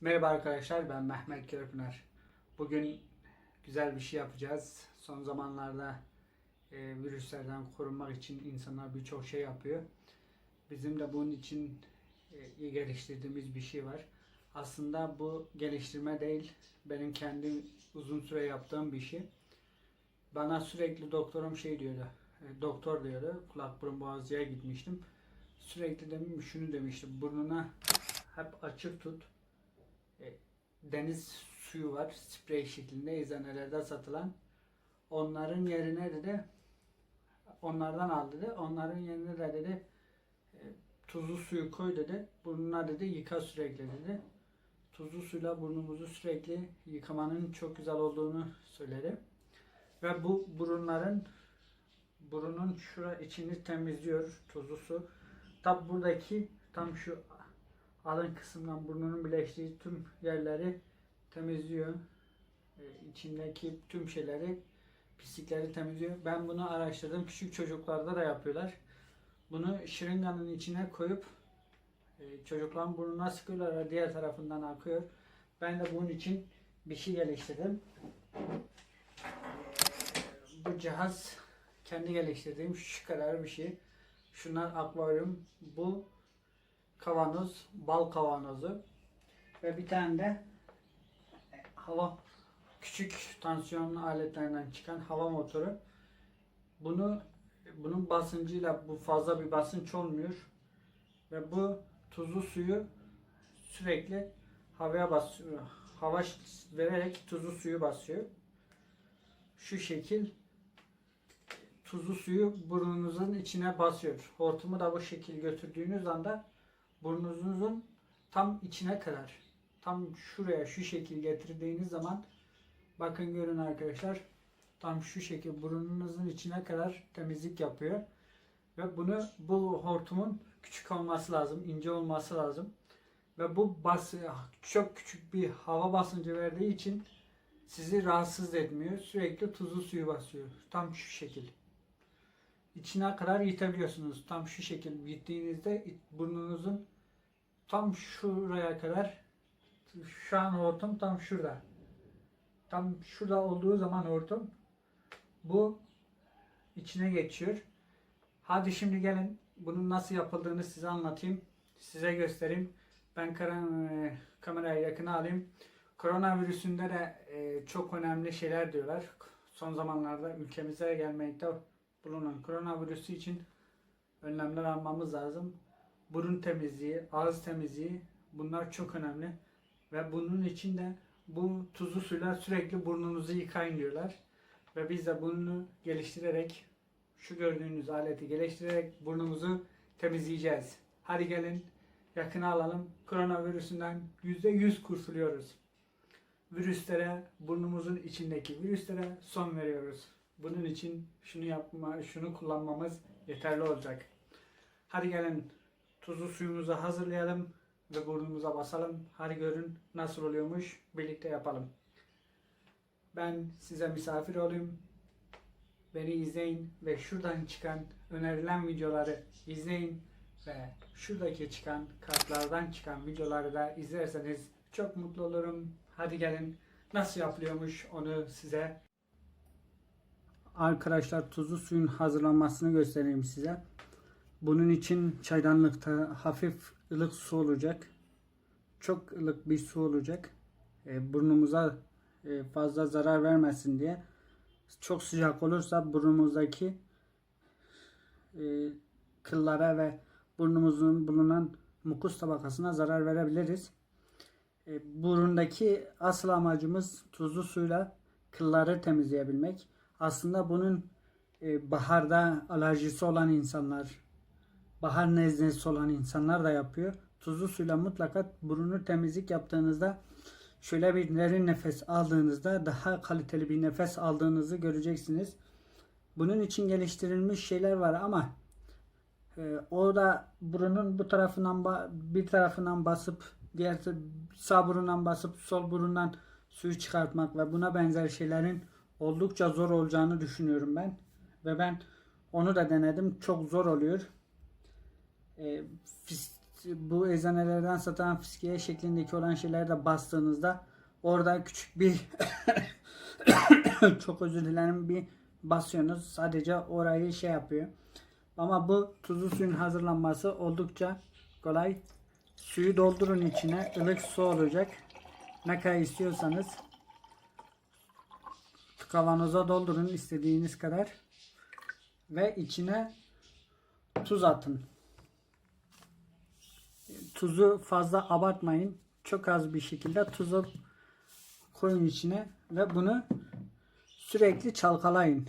Merhaba arkadaşlar ben Mehmet Körpınar. Bugün güzel bir şey yapacağız. Son zamanlarda e, virüslerden korunmak için insanlar birçok şey yapıyor. Bizim de bunun için e, geliştirdiğimiz bir şey var. Aslında bu geliştirme değil, benim kendim uzun süre yaptığım bir şey. Bana sürekli doktorum şey diyordu, e, doktor diyordu, kulak burun boğazcıya gitmiştim. Sürekli de şunu demişti, burnuna hep açık tut. E, deniz suyu var, sprey şeklinde eczanelerde satılan. Onların yerine dedi, onlardan al dedi, onların yerine de dedi, e, tuzlu suyu koy dedi, burnuna dedi yıka sürekli dedi. Tuzlu suyla burnumuzu sürekli yıkamanın çok güzel olduğunu söyledi. Ve bu burunların burunun şura içini temizliyor tuzlu su. Tabi buradaki tam şu alın kısmından burnunun birleştiği tüm yerleri temizliyor. Ee, içindeki tüm şeyleri pislikleri temizliyor. Ben bunu araştırdım. Küçük çocuklarda da yapıyorlar. Bunu şırınganın içine koyup e, çocukların burnuna sıkıyorlar diğer tarafından akıyor. Ben de bunun için bir şey geliştirdim. Bu cihaz kendi geliştirdiğim şu kadar bir şey. Şunlar akvaryum. Bu kavanoz, bal kavanozu ve bir tane de e, hava küçük tansiyon aletlerinden çıkan hava motoru. Bunu bunun basıncıyla bu fazla bir basınç olmuyor ve bu tuzlu suyu sürekli havaya basıyor. Hava vererek tuzlu suyu basıyor. Şu şekil tuzlu suyu burnunuzun içine basıyor. Hortumu da bu şekil götürdüğünüz anda burnunuzun tam içine kadar tam şuraya şu şekil getirdiğiniz zaman bakın görün arkadaşlar tam şu şekil burnunuzun içine kadar temizlik yapıyor. Ve bunu bu hortumun küçük olması lazım ince olması lazım. Ve bu bası çok küçük bir hava basıncı verdiği için sizi rahatsız etmiyor. Sürekli tuzlu suyu basıyor tam şu şekil. İçine kadar yitebiliyorsunuz tam şu şekil. Gittiğinizde burnunuzun tam şuraya kadar şu an hortum tam şurada. Tam şurada olduğu zaman hortum bu içine geçiyor. Hadi şimdi gelin bunun nasıl yapıldığını size anlatayım. Size göstereyim. Ben kara- e, kamerayı yakına alayım. Koronavirüsünde de e, çok önemli şeyler diyorlar. Son zamanlarda ülkemize gelmekte bulunan koronavirüsü için önlemler almamız lazım burun temizliği, ağız temizliği bunlar çok önemli. Ve bunun için de bu tuzlu suyla sürekli burnunuzu yıkayın diyorlar. Ve biz de bunu geliştirerek şu gördüğünüz aleti geliştirerek burnumuzu temizleyeceğiz. Hadi gelin yakına alalım. Koronavirüsünden %100 kurtuluyoruz. Virüslere, burnumuzun içindeki virüslere son veriyoruz. Bunun için şunu yapma, şunu kullanmamız yeterli olacak. Hadi gelin Tuzlu suyumuzu hazırlayalım ve burnumuza basalım. Hadi görün nasıl oluyormuş. Birlikte yapalım. Ben size misafir olayım. Beni izleyin ve şuradan çıkan önerilen videoları izleyin ve şuradaki çıkan kartlardan çıkan videoları da izlerseniz çok mutlu olurum. Hadi gelin nasıl yapılıyormuş onu size Arkadaşlar tuzlu suyun hazırlanmasını göstereyim size. Bunun için çaydanlıkta hafif ılık su olacak. Çok ılık bir su olacak. E, burnumuza e, fazla zarar vermesin diye. Çok sıcak olursa burnumuzdaki e, kıllara ve burnumuzun bulunan mukus tabakasına zarar verebiliriz. E, burundaki asıl amacımız tuzlu suyla kılları temizleyebilmek. Aslında bunun e, baharda alerjisi olan insanlar, bahar nezlesi olan insanlar da yapıyor. Tuzlu suyla mutlaka burunu temizlik yaptığınızda şöyle bir derin nefes aldığınızda daha kaliteli bir nefes aldığınızı göreceksiniz. Bunun için geliştirilmiş şeyler var ama e, o da burunun bu tarafından bir tarafından basıp diğer sağ burundan basıp sol burundan suyu çıkartmak ve buna benzer şeylerin oldukça zor olacağını düşünüyorum ben. Ve ben onu da denedim. Çok zor oluyor. E, bu eczanelerden satan fiskiye şeklindeki olan şeyleri de bastığınızda orada küçük bir çok özür dilerim bir basıyorsunuz. Sadece orayı şey yapıyor. Ama bu tuzlu suyun hazırlanması oldukça kolay. Suyu doldurun içine. ılık su olacak. Ne kadar istiyorsanız kavanoza doldurun istediğiniz kadar. Ve içine tuz atın. Tuzu fazla abartmayın. Çok az bir şekilde tuzu koyun içine ve bunu sürekli çalkalayın.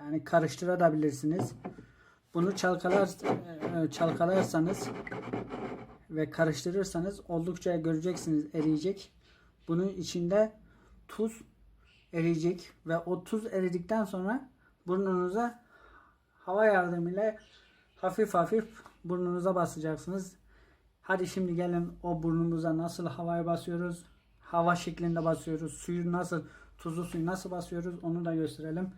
Yani karıştırabilirsiniz. Bunu çalkalar e, çalkalarsanız ve karıştırırsanız oldukça göreceksiniz eriyecek. Bunun içinde tuz eriyecek ve o tuz eridikten sonra burnunuza hava yardımıyla hafif hafif burnunuza basacaksınız. Hadi şimdi gelin o burnumuza nasıl havaya basıyoruz? Hava şeklinde basıyoruz. Suyu nasıl, tuzlu suyu nasıl basıyoruz onu da gösterelim.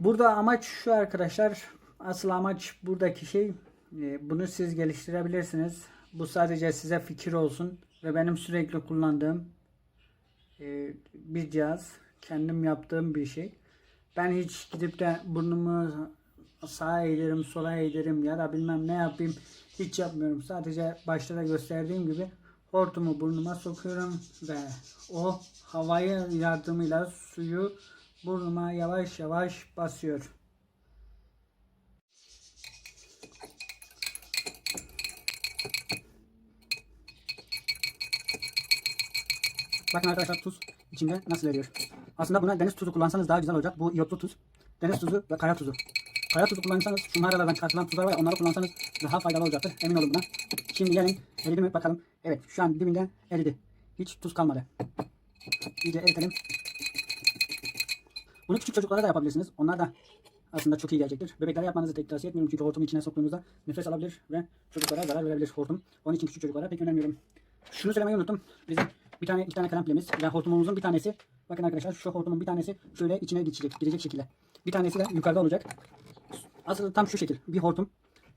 Burada amaç şu arkadaşlar. Asıl amaç buradaki şey e, bunu siz geliştirebilirsiniz. Bu sadece size fikir olsun ve benim sürekli kullandığım e, bir cihaz. Kendim yaptığım bir şey. Ben hiç gidip de burnumu sağa eğlerim, sola eğlerim ya da bilmem ne yapayım hiç yapmıyorum. Sadece başta da gösterdiğim gibi hortumu burnuma sokuyorum ve o havayı yardımıyla suyu burnuma yavaş yavaş basıyor. Bakın arkadaşlar tuz içinde nasıl eriyor. Aslında buna deniz tuzu kullansanız daha güzel olacak. Bu iyotlu tuz. Deniz tuzu ve kaya tuzu. Kaya tuzu kullanırsanız şu mağaralardan çıkartılan tuzlar var ya onları kullansanız daha faydalı olacaktır. Emin olun buna. Şimdi gelin eridi mi bakalım. Evet şu an dibinde eridi. Hiç tuz kalmadı. İyice eritelim. Bunu küçük çocuklara da yapabilirsiniz. Onlar da aslında çok iyi gelecektir. Bebeklere yapmanızı tek tavsiye etmiyorum çünkü hortumu içine soktuğunuzda nefes alabilir ve çocuklara zarar verebilir hortum. Onun için küçük çocuklara pek önermiyorum. Şunu söylemeyi unuttum. Bizim bir tane iki tane kalem pilimiz ve hortumumuzun bir tanesi bakın arkadaşlar şu hortumun bir tanesi şöyle içine geçecek, girecek şekilde. Bir tanesi de yukarıda olacak. Asıl tam şu şekil bir hortum.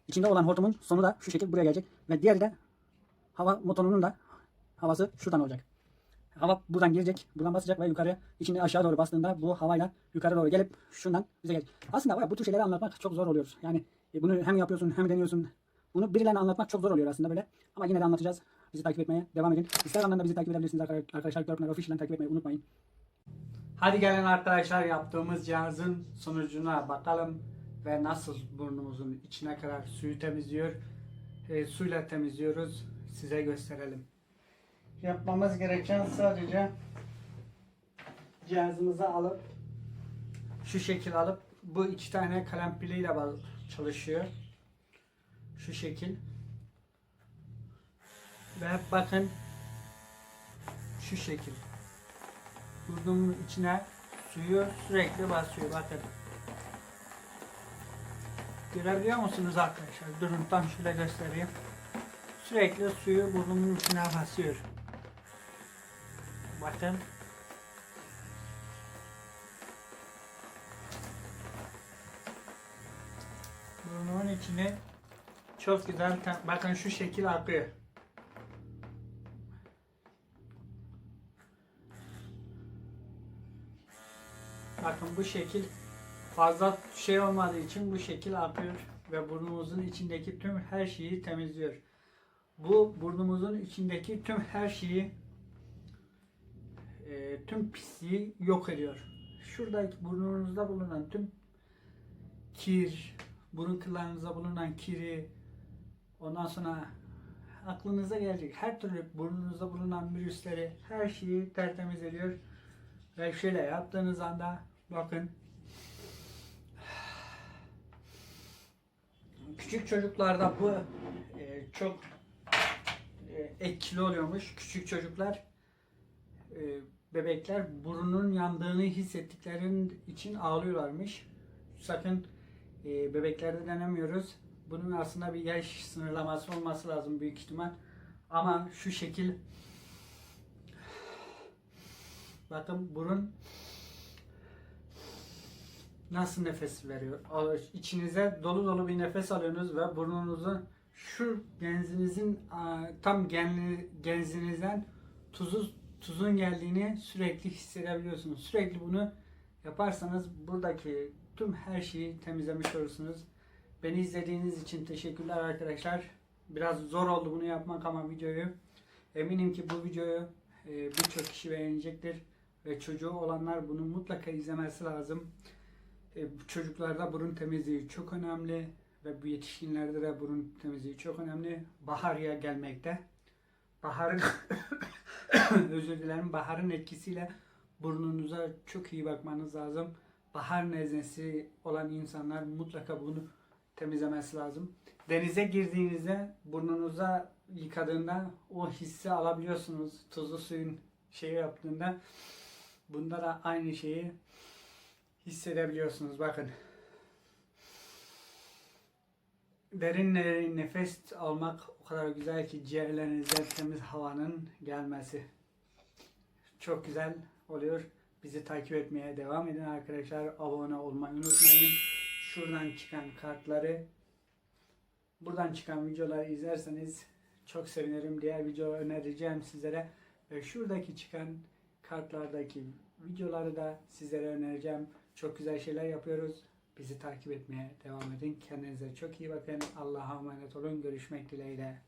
İçinde olan hortumun sonu da şu şekil buraya gelecek ve diğeri de hava motorunun da havası şuradan olacak. Hava buradan girecek, buradan basacak ve yukarı içinde aşağı doğru bastığında bu havayla yukarı doğru gelip şundan bize gelecek. Aslında bu tür şeyleri anlatmak çok zor oluyor. Yani e, bunu hem yapıyorsun hem deniyorsun. Bunu birilerine anlatmak çok zor oluyor aslında böyle. Ama yine de anlatacağız. Bizi takip etmeye devam edin. Instagram'dan da bizi takip edebilirsiniz arkadaşlar. Görpünar Official'dan takip etmeyi unutmayın. Hadi gelin arkadaşlar yaptığımız cihazın sonucuna bakalım ve nasıl burnumuzun içine kadar suyu temizliyor. E, suyla temizliyoruz. Size gösterelim. Yapmamız gereken sadece cihazımızı alıp şu şekil alıp bu iki tane kalem piliyle çalışıyor. Şu şekil. Ve bakın şu şekil. Burnumun içine suyu sürekli basıyor. Bakın. Görebiliyor musunuz arkadaşlar? Durun tam şöyle göstereyim. Sürekli suyu burnumun içine basıyor. Bakın. Burnumun içine çok güzel bakın şu şekil akıyor. Bakın bu şekil fazla şey olmadığı için bu şekil akıyor ve burnumuzun içindeki tüm her şeyi temizliyor. Bu burnumuzun içindeki tüm her şeyi e, tüm pisliği yok ediyor. Şuradaki burnunuzda bulunan tüm kir, burun kıllarınızda bulunan kiri, ondan sonra aklınıza gelecek her türlü burnunuzda bulunan virüsleri, her şeyi tertemiz ediyor. Ve şöyle yaptığınız anda bakın küçük çocuklarda bu e, çok e, etkili oluyormuş. Küçük çocuklar e, bebekler burnunun yandığını hissettiklerin için ağlıyorlarmış. Sakın e, bebeklerde denemiyoruz. Bunun aslında bir yaş sınırlaması olması lazım büyük ihtimal. Ama şu şekil bakın burun nasıl nefes veriyor. İçinize dolu dolu bir nefes alıyorsunuz ve burnunuzu şu genzinizin tam genli, genzinizden tuzu, tuzun geldiğini sürekli hissedebiliyorsunuz. Sürekli bunu yaparsanız buradaki tüm her şeyi temizlemiş olursunuz. Beni izlediğiniz için teşekkürler arkadaşlar. Biraz zor oldu bunu yapmak ama videoyu eminim ki bu videoyu e, birçok kişi beğenecektir ve çocuğu olanlar bunu mutlaka izlemesi lazım. E, çocuklarda burun temizliği çok önemli ve bu yetişkinlerde de burun temizliği çok önemli. Bahar ya gelmekte. Baharın özür dilerim. Baharın etkisiyle burnunuza çok iyi bakmanız lazım. Bahar nezlesi olan insanlar mutlaka bunu temizlemesi lazım. Denize girdiğinizde burnunuza yıkadığında o hissi alabiliyorsunuz. Tuzlu suyun şey yaptığında bunda da aynı şeyi hissedebiliyorsunuz. Bakın. Derin nefes almak o kadar güzel ki ciğerlerinize temiz havanın gelmesi. Çok güzel oluyor. Bizi takip etmeye devam edin arkadaşlar. Abone olmayı unutmayın. Şuradan çıkan kartları buradan çıkan videoları izlerseniz çok sevinirim. Diğer video önereceğim sizlere. Ve şuradaki çıkan kartlardaki videoları da sizlere önereceğim. Çok güzel şeyler yapıyoruz. Bizi takip etmeye devam edin. Kendinize çok iyi bakın. Allah'a emanet olun. Görüşmek dileğiyle.